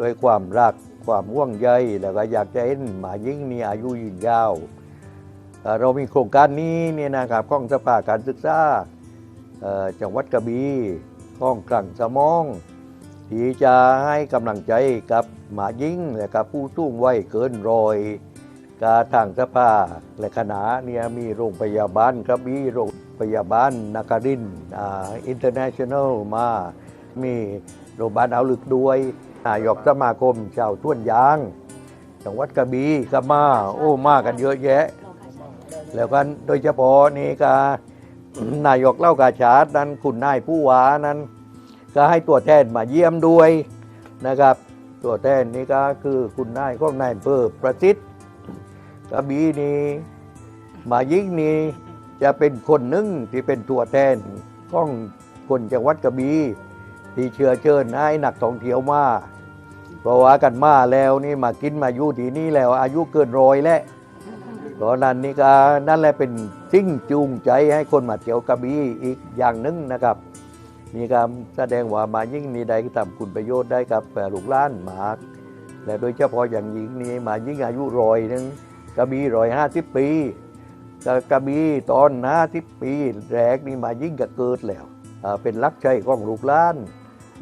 ด้วยความรักความห่วงใยแล้วก็อยากจะเห็นหมายิ่งนี่อายุยืนยาว เรามีโครงการนี้เนี่ยนะครับของสภาการศึกษาจังหวัดกระบี่ข้องกลั่งสมองที่จะให้กำลังใจกับหมายิ่งและกับผู้สูงวัยเกินรอยกาทางสภาและคณะเนี่ยมีโรงพยาบาลกระบี่โรงพยาบาลนาคารินอ่าอินเตอร์เนชั่นแนลมา มีโรงพยาบาลเอาลึกด้วย นายกสมาคมชาวต้วนยาง จังหวัดกระบี่ก็มาโอ้มากันเยอะแยะ แล้วกันโดยเฉพาะนี่ก็นายกเล่ากาชาดนั้นคุณนายผู้ว่านั้น ก็ให้ตัวแทนมาเยี่ยมด้วยนะครับ ตัวแทนนี่ก็คือคุณนายของนายอำเภอประสิทธิ์กระบี่นี่มายิ่งนี่จะเป็นคนหนึ่งที่เป็นตัวแทนของคนจังหวัดกระบี่ที่เชื้อเชิญให้นักท่องเที่ยวมา เพราะว่ากันมาแล้วนี่มากินมาอยู่ที่นี่แล้ว อายุเกินร้อยแล้วเพราะนั้นนี่ก็นั่นแหละเป็นสิ่งจูงใจให้คนมาเที่ยวกระบี่อีกอย่างหนึ่งนะครับมีการแสดงว่ามายิ่งนี้ได้ทำคุณประโยชน์ได้กับลูกล้านหมากและโดยเฉพาะอย่างยิ่งนี้มายิ่งอายุร้อยหนึงกระบี่ร้อยห้าสิบปีกกระบี่ตอนห้าสิบปี แรกนี่มายิ่งก็เกิดแล้วเป็นรักใจของลูกล้าน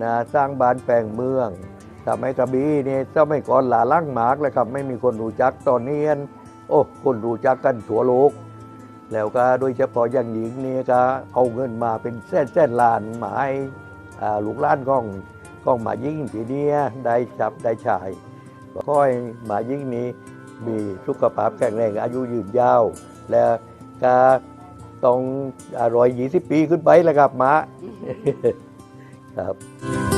นะสร้างบ้านแปลงเมือง ทำให้กระบี่นี่เจ้าไม่ก่อนหลาล่างหมากเลยครับ ไม่มีคนรู้จักตอนนี้อันโอ้คนรู้จักกันทั่วโลก แล้วก็โดยเฉพาะอย่างหญิงนี่ก็เอาเงินมาเป็นแสนแสนล้านหมาให้ลูกล้านของของหมายิ่งทีเนี้ยได้จับได้ชายค่อยหมายิ่งนี้มีสุขภาพแข็งแรงอายุยืนยาว และก็ต้องร้อยยี่สิบปีขึ้นไปแล้วครับมาครับ